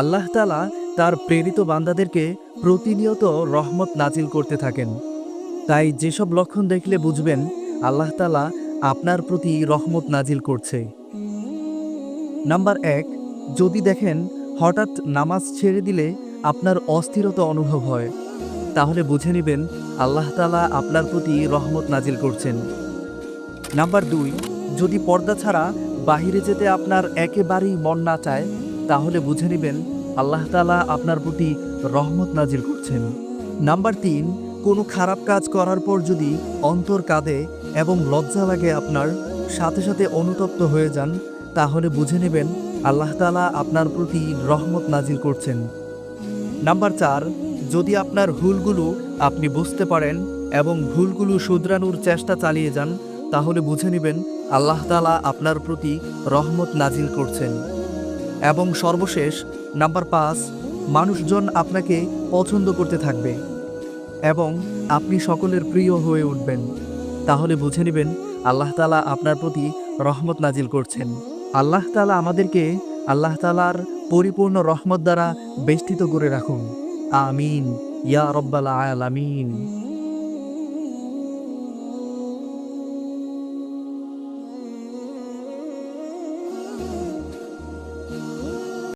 আল্লাহ তালা তার প্রেরিত বান্দাদেরকে প্রতিনিয়ত রহমত নাজিল করতে থাকেন। তাই যেসব লক্ষণ দেখলে বুঝবেন, আল্লাহ তালা আপনার প্রতি রহমত নাজিল করছে। নাম্বার এক, যদি দেখেন হঠাৎ নামাজ ছেড়ে দিলে আপনার অস্থিরতা অনুভব হয়, তাহলে বুঝে নেবেন আল্লাহ তালা আপনার প্রতি রহমত নাজিল করছেন। নাম্বার দুই, যদি পর্দা ছাড়া বাহিরে যেতে আপনার একেবারেই মন না চায় তাহলে বুঝে নেবেন, আল্লাহ তালা আপনার প্রতি রহমত নাজিল করছেন। নাম্বার তিন, কোনো খারাপ কাজ করার পর যদি অন্তর কাঁদে এবং লজ্জা লাগে আপনার, সাথে সাথে অনুতপ্ত হয়ে যান, তাহলে বুঝে নেবেন, আল্লাহ তালা আপনার প্রতি রহমত নাজিল করছেন। নাম্বার চার, যদি আপনার ভুলগুলো আপনি বুঝতে পারেন এবং ভুলগুলো শুধরানোর চেষ্টা চালিয়ে যান, তাহলে বুঝে নেবেন, আল্লাহ তালা আপনার প্রতি রহমত নাজিল করছেন। এবং সর্বশেষ, নাম্বার পাঁচ, মানুষজন আপনাকে পছন্দ করতে থাকবে এবং আপনি সকলের প্রিয় হয়ে উঠবেন। তাহলে বুঝে নেবেন, আল্লাহ তালা আপনার প্রতি রহমত নাজিল করছেন। আল্লাহ তালা আমাদেরকে আল্লাহ তালার পরিপূর্ণ রহমত দ্বারা বেষ্টিত করে রাখুন। আমিন। ইয়া রব্বাল আলামিন।